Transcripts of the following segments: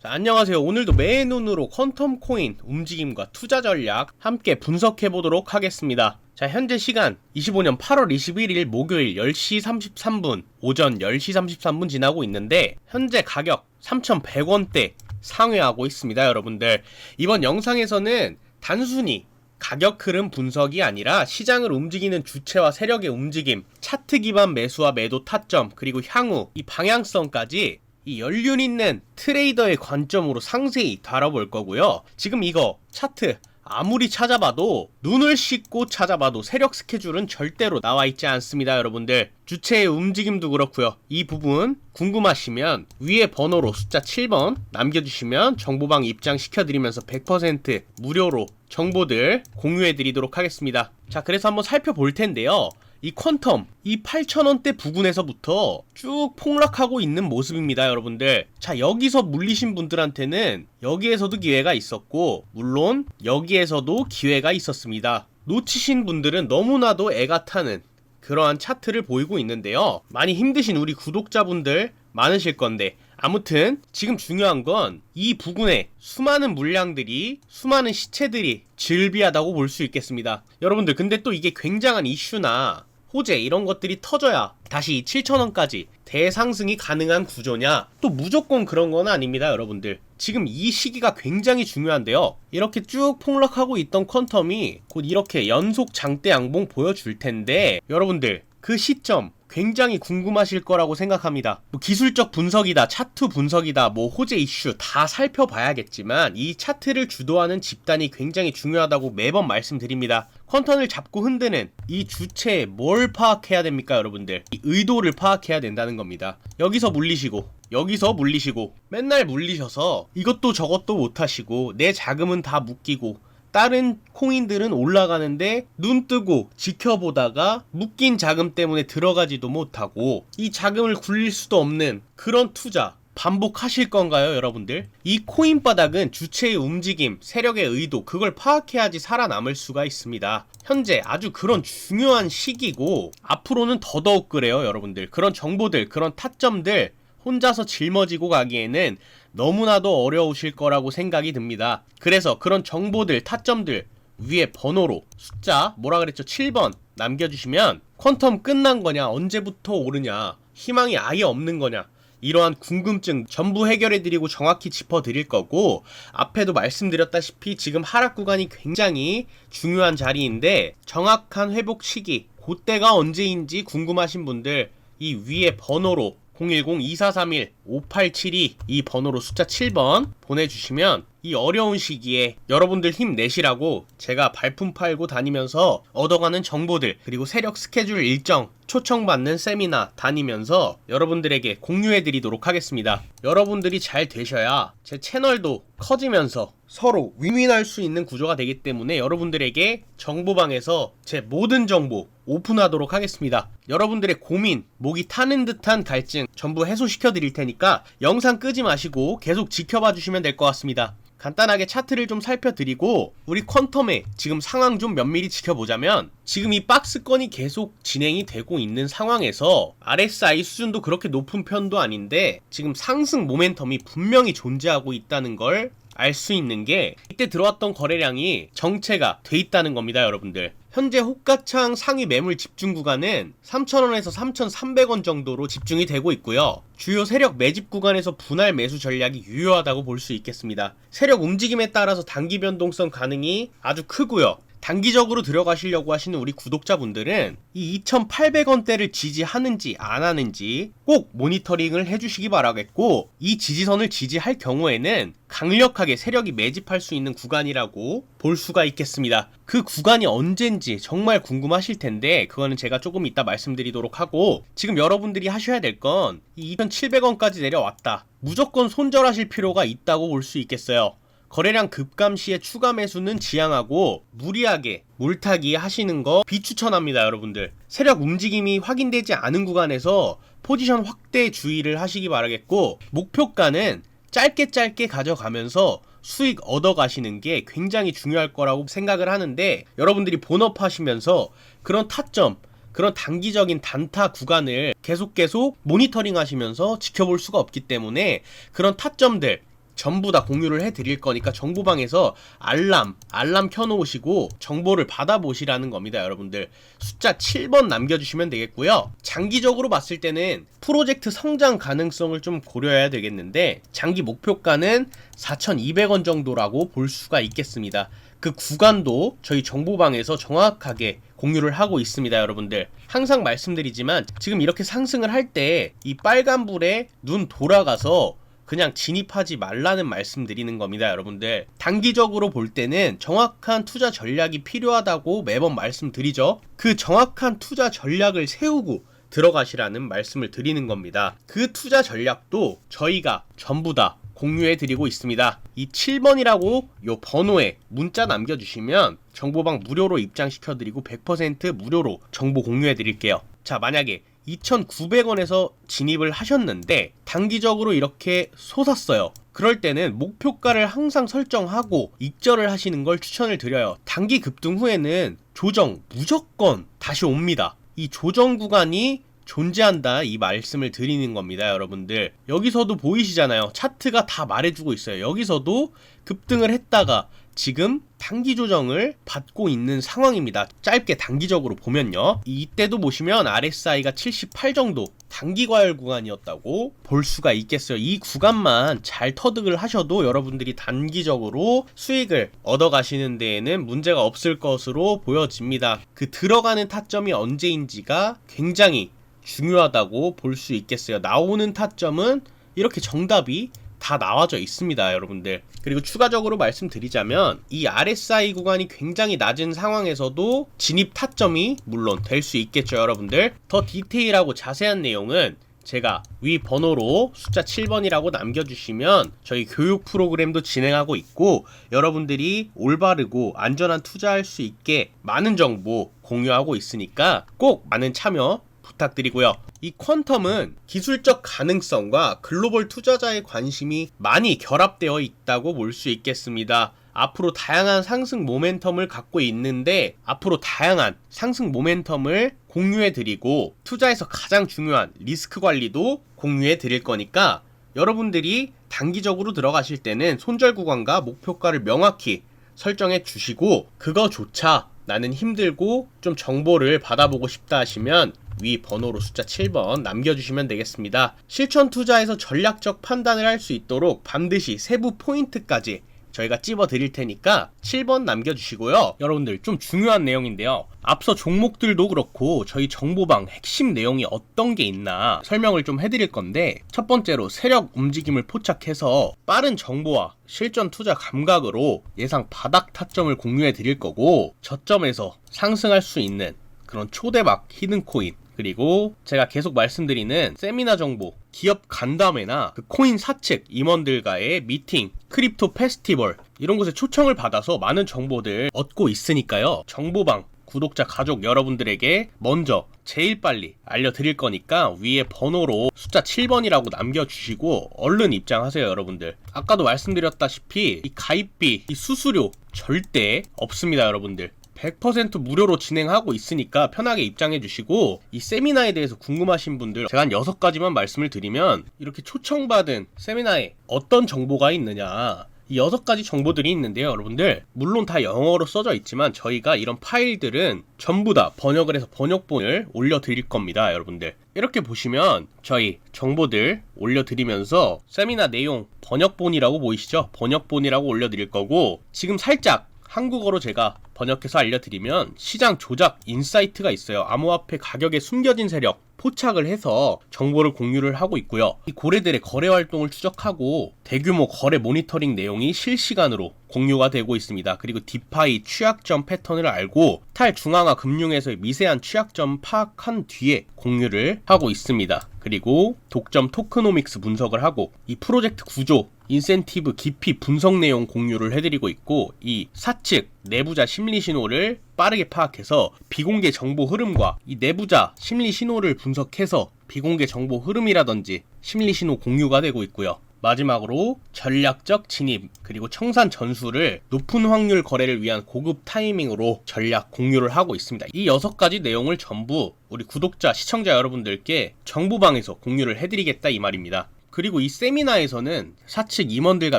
자, 안녕하세요. 오늘도 맨 눈으로 퀀텀 코인 움직임과 투자 전략 함께 분석해 보도록 하겠습니다. 자, 현재 시간 25년 8월 21일 목요일 10시 33분, 오전 10시 33분 지나고 있는데 현재 가격 3,100원대 상회하고 있습니다, 여러분들. 이번 영상에서는 단순히 가격 흐름 분석이 아니라 시장을 움직이는 주체와 세력의 움직임, 차트 기반 매수와 매도 타점, 그리고 향후 이 방향성까지 이 연륜 있는 트레이더의 관점으로 상세히 다뤄볼 거고요. 지금 이거 차트 아무리 찾아봐도 눈을 씻고 찾아봐도 세력 스케줄은 절대로 나와 있지 않습니다, 여러분들. 주체의 움직임도 그렇고요. 이 부분 궁금하시면 위에 번호로 숫자 7번 남겨주시면 정보방 입장시켜드리면서 100% 무료로 정보들 공유해드리도록 하겠습니다. 자, 그래서 한번 살펴볼 텐데요. 이 퀀텀 이 8,000원대 부근에서부터 쭉 폭락하고 있는 모습입니다, 여러분들. 자, 여기서 물리신 분들한테는 여기에서도 기회가 있었고 물론 여기에서도 기회가 있었습니다. 놓치신 분들은 너무나도 애가 타는 그러한 차트를 보이고 있는데요. 많이 힘드신 우리 구독자분들 많으실 건데 아무튼 지금 중요한 건 이 부근에 수많은 물량들이 수많은 시체들이 즐비하다고 볼 수 있겠습니다. 여러분들 근데 또 이게 굉장한 이슈나 호재 이런 것들이 터져야 다시 7천원까지 대상승이 가능한 구조냐? 또 무조건 그런 건 아닙니다, 여러분들. 지금 이 시기가 굉장히 중요한데요. 이렇게 쭉 폭락하고 있던 퀀텀이 곧 이렇게 연속 장대 양봉 보여줄 텐데, 여러분들, 그 시점, 굉장히 궁금하실 거라고 생각합니다. 뭐 기술적 분석이다, 차트 분석이다, 뭐 호재 이슈 다 살펴봐야겠지만 이 차트를 주도하는 집단이 굉장히 중요하다고 매번 말씀드립니다. 컨턴을 잡고 흔드는 이 주체에 뭘 파악해야 됩니까, 여러분들? 이 의도를 파악해야 된다는 겁니다. 여기서 물리시고 여기서 물리시고 맨날 물리셔서 이것도 저것도 못하시고 내 자금은 다 묶이고 다른 코인들은 올라가는데 눈 뜨고 지켜보다가 묶인 자금 때문에 들어가지도 못하고 이 자금을 굴릴 수도 없는 그런 투자 반복하실 건가요, 여러분들? 이 코인 바닥은 주체의 움직임, 세력의 의도, 그걸 파악해야지 살아남을 수가 있습니다. 현재 아주 그런 중요한 시기고, 앞으로는 더더욱 그래요, 여러분들. 그런 정보들, 그런 타점들, 혼자서 짊어지고 가기에는 너무나도 어려우실 거라고 생각이 듭니다. 그래서 그런 정보들, 타점들 위에 번호로 숫자 뭐라 그랬죠? 7번 남겨주시면 퀀텀 끝난 거냐, 언제부터 오르냐, 희망이 아예 없는 거냐, 이러한 궁금증 전부 해결해드리고 정확히 짚어드릴 거고 앞에도 말씀드렸다시피 지금 하락 구간이 굉장히 중요한 자리인데 정확한 회복 시기 그때가 언제인지 궁금하신 분들 이 위에 번호로 010-2431-5872 이 번호로 숫자 7번 보내주시면 이 어려운 시기에 여러분들 힘 내시라고 제가 발품 팔고 다니면서 얻어가는 정보들 그리고 세력 스케줄 일정 초청받는 세미나 다니면서 여러분들에게 공유해 드리도록 하겠습니다. 여러분들이 잘 되셔야 제 채널도 커지면서 서로 윈윈할 수 있는 구조가 되기 때문에 여러분들에게 정보방에서 제 모든 정보 오픈하도록 하겠습니다. 여러분들의 고민, 목이 타는 듯한 갈증 전부 해소시켜 드릴 테니까 영상 끄지 마시고 계속 지켜봐 주시면 될 것 같습니다. 간단하게 차트를 좀 살펴드리고 우리 퀀텀의 지금 상황 좀 면밀히 지켜보자면 지금 이 박스건이 계속 진행이 되고 있는 상황에서 RSI 수준도 그렇게 높은 편도 아닌데 지금 상승 모멘텀이 분명히 존재하고 있다는 걸 알 수 있는 게 이때 들어왔던 거래량이 정체가 돼 있다는 겁니다 여러분들 현재 호가창 상위 매물 집중 구간은 3,000원에서 3,300원 정도로 집중이 되고 있고요. 주요 세력 매집 구간에서 분할 매수 전략이 유효하다고 볼 수 있겠습니다. 세력 움직임에 따라서 단기 변동성 가능이 아주 크고요. 단기적으로 들어가시려고 하시는 우리 구독자분들은 이 2,800원대를 지지하는지 안 하는지 꼭 모니터링을 해주시기 바라겠고 이 지지선을 지지할 경우에는 강력하게 세력이 매집할 수 있는 구간이라고 볼 수가 있겠습니다. 그 구간이 언젠지 정말 궁금하실 텐데 그거는 제가 조금 이따 말씀드리도록 하고 지금 여러분들이 하셔야 될 건 이 2,700원까지 내려왔다. 무조건 손절하실 필요가 있다고 볼 수 있겠어요. 거래량 급감 시에 추가 매수는 지양하고 무리하게 물타기 하시는 거 비추천합니다, 여러분들. 세력 움직임이 확인되지 않은 구간에서 포지션 확대 주의를 하시기 바라겠고 목표가는 짧게 짧게 가져가면서 수익 얻어 가시는 게 굉장히 중요할 거라고 생각을 하는데 여러분들이 본업 하시면서 그런 타점 그런 단기적인 단타 구간을 계속 계속 모니터링 하시면서 지켜볼 수가 없기 때문에 그런 타점들 전부 다 공유를 해드릴 거니까 정보방에서 알람, 알람 켜놓으시고 정보를 받아보시라는 겁니다, 여러분들. 숫자 7번 남겨주시면 되겠고요. 장기적으로 봤을 때는 프로젝트 성장 가능성을 좀 고려해야 되겠는데, 장기 목표가는 4,200원 정도라고 볼 수가 있겠습니다. 그 구간도 저희 정보방에서 정확하게 공유를 하고 있습니다, 여러분들. 항상 말씀드리지만 지금 이렇게 상승을 할 때 이 빨간불에 눈 돌아가서 그냥 진입하지 말라는 말씀 드리는 겁니다, 여러분들. 단기적으로 볼 때는 정확한 투자 전략이 필요하다고 매번 말씀드리죠. 그 정확한 투자 전략을 세우고 들어가시라는 말씀을 드리는 겁니다. 그 투자 전략도 저희가 전부 다 공유해 드리고 있습니다. 이 7번이라고 요 번호에 문자 남겨주시면 정보방 무료로 입장시켜 드리고 100% 무료로 정보 공유해 드릴게요. 자, 만약에 2,900원에서 진입을 하셨는데 단기적으로 이렇게 솟았어요. 그럴 때는 목표가를 항상 설정하고 익절을 하시는 걸 추천을 드려요. 단기 급등 후에는 조정 무조건 다시 옵니다. 이 조정 구간이 존재한다 이 말씀을 드리는 겁니다 여러분들 여기서도 보이시잖아요 차트가 다 말해주고 있어요 여기서도 급등을 했다가 지금 단기 조정을 받고 있는 상황입니다. 짧게 단기적으로 보면요. 이때도 보시면 RSI가 78 정도 단기 과열 구간이었다고 볼 수가 있겠어요. 이 구간만 잘 터득을 하셔도 여러분들이 단기적으로 수익을 얻어 가시는 데에는 문제가 없을 것으로 보여집니다. 그 들어가는 타점이 언제인지가 굉장히 중요하다고 볼 수 있겠어요. 나오는 타점은 이렇게 정답이 다 나와져 있습니다, 여러분들. 그리고 추가적으로 말씀드리자면 이 RSI 구간이 굉장히 낮은 상황에서도 진입 타점이 물론 될 수 있겠죠, 여러분들. 더 디테일하고 자세한 내용은 제가 위 번호로 숫자 7번이라고 남겨주시면 저희 교육 프로그램도 진행하고 있고 여러분들이 올바르고 안전한 투자할 수 있게 많은 정보 공유하고 있으니까 꼭 많은 참여 부탁드리고요. 이 퀀텀은 기술적 가능성과 글로벌 투자자의 관심이 많이 결합되어 있다고 볼 수 있겠습니다. 앞으로 다양한 상승 모멘텀을 갖고 있는데 앞으로 다양한 상승 모멘텀을 공유해 드리고 투자에서 가장 중요한 리스크 관리도 공유해 드릴 거니까 여러분들이 단기적으로 들어가실 때는 손절 구간과 목표가를 명확히 설정해 주시고 그거조차 나는 힘들고 좀 정보를 받아보고 싶다 하시면 위 번호로 숫자 7번 남겨주시면 되겠습니다. 실천 투자에서 전략적 판단을 할 수 있도록 반드시 세부 포인트까지 저희가 찝어 드릴 테니까 7번 남겨주시고요. 여러분들 좀 중요한 내용인데요. 앞서 종목들도 그렇고 저희 정보방 핵심 내용이 어떤 게 있나 설명을 좀 해드릴 건데 첫 번째로 세력 움직임을 포착해서 빠른 정보와 실전 투자 감각으로 예상 바닥 타점을 공유해 드릴 거고 저점에서 상승할 수 있는 그런 초대박 히든 코인 그리고 제가 계속 말씀드리는 세미나 정보, 기업 간담회나 그 코인 사측 임원들과의 미팅, 크립토 페스티벌 이런 곳에 초청을 받아서 많은 정보들 얻고 있으니까요. 정보방 구독자 가족 여러분들에게 먼저 제일 빨리 알려드릴 거니까 위에 번호로 숫자 7번이라고 남겨주시고 얼른 입장하세요 여러분들 아까도 말씀드렸다시피 이 가입비 이 수수료 절대 없습니다 여러분들 100% 무료로 진행하고 있으니까 편하게 입장해 주시고 이 세미나에 대해서 궁금하신 분들 제가 한 6가지만 말씀을 드리면 이렇게 초청받은 세미나에 어떤 정보가 있느냐 이 여섯 가지 정보들이 있는데요, 여러분들. 물론 다 영어로 써져 있지만 저희가 이런 파일들은 전부 다 번역을 해서 번역본을 올려드릴 겁니다, 여러분들. 이렇게 보시면 저희 정보들 올려드리면서 세미나 내용 번역본이라고 보이시죠? 번역본이라고 올려드릴 거고 지금 살짝 한국어로 제가 번역해서 알려드리면 시장 조작 인사이트가 있어요. 암호화폐 가격에 숨겨진 세력 포착을 해서 정보를 공유를 하고 있고요. 이 고래들의 거래 활동을 추적하고 대규모 거래 모니터링 내용이 실시간으로 공유가 되고 있습니다. 그리고 디파이 취약점 패턴을 알고 탈중앙화 금융에서의 미세한 취약점 파악한 뒤에 공유를 하고 있습니다. 그리고 독점 토크노믹스 분석을 하고 이 프로젝트 구조 인센티브 깊이 분석 내용 공유를 해드리고 있고 이 사측 내부자 심리 신호를 빠르게 파악해서 비공개 정보 흐름과 이 내부자 심리 신호를 분석해서 비공개 정보 흐름이라든지 심리 신호 공유가 되고 있고요. 마지막으로 전략적 진입 그리고 청산 전술을 높은 확률 거래를 위한 고급 타이밍으로 전략 공유를 하고 있습니다. 이 여섯 가지 내용을 전부 우리 구독자 시청자 여러분들께 정보방에서 공유를 해드리겠다 이 말입니다. 그리고 이 세미나에서는 사측 임원들과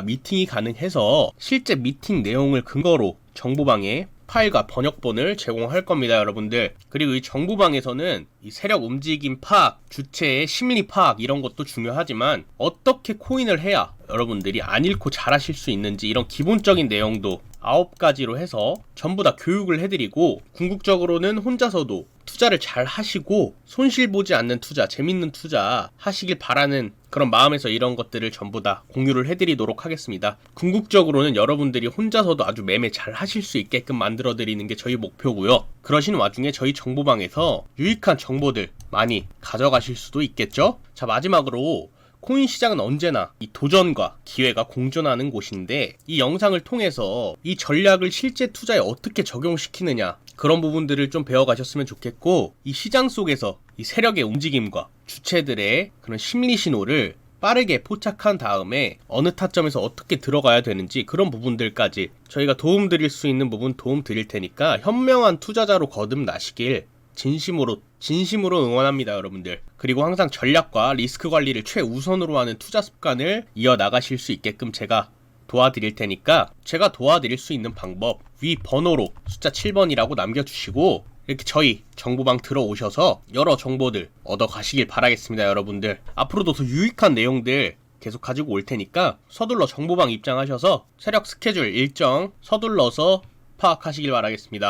미팅이 가능해서 실제 미팅 내용을 근거로 정보방에 파일과 번역본을 제공할 겁니다, 여러분들. 그리고 이 정보방에서는 이 세력 움직임 파악, 주체의 심리 파악 이런 것도 중요하지만 어떻게 코인을 해야 여러분들이 안 잃고 잘하실 수 있는지 이런 기본적인 내용도 아홉 가지로 해서 전부 다 교육을 해드리고 궁극적으로는 혼자서도 투자를 잘 하시고 손실 보지 않는 투자, 재밌는 투자 하시길 바라는 그런 마음에서 이런 것들을 전부 다 공유를 해드리도록 하겠습니다. 궁극적으로는 여러분들이 혼자서도 아주 매매 잘 하실 수 있게끔 만들어 드리는 게 저희 목표고요. 그러신 와중에 저희 정보방에서 유익한 정보들 많이 가져가실 수도 있겠죠? 자, 마지막으로 코인 시장은 언제나 이 도전과 기회가 공존하는 곳인데 이 영상을 통해서 이 전략을 실제 투자에 어떻게 적용시키느냐 그런 부분들을 좀 배워가셨으면 좋겠고 이 시장 속에서 이 세력의 움직임과 주체들의 그런 심리 신호를 빠르게 포착한 다음에 어느 타점에서 어떻게 들어가야 되는지 그런 부분들까지 저희가 도움 드릴 수 있는 부분 도움 드릴 테니까 현명한 투자자로 거듭나시길 진심으로 진심으로 응원합니다, 여러분들. 그리고 항상 전략과 리스크 관리를 최우선으로 하는 투자 습관을 이어 나가실 수 있게끔 제가 도와드릴 테니까 제가 도와드릴 수 있는 방법 위 번호로 숫자 7번이라고 남겨주시고 이렇게 저희 정보방 들어오셔서 여러 정보들 얻어 가시길 바라겠습니다, 여러분들. 앞으로도 더 유익한 내용들 계속 가지고 올 테니까 서둘러 정보방 입장하셔서 세력 스케줄 일정 서둘러서 파악하시길 바라겠습니다.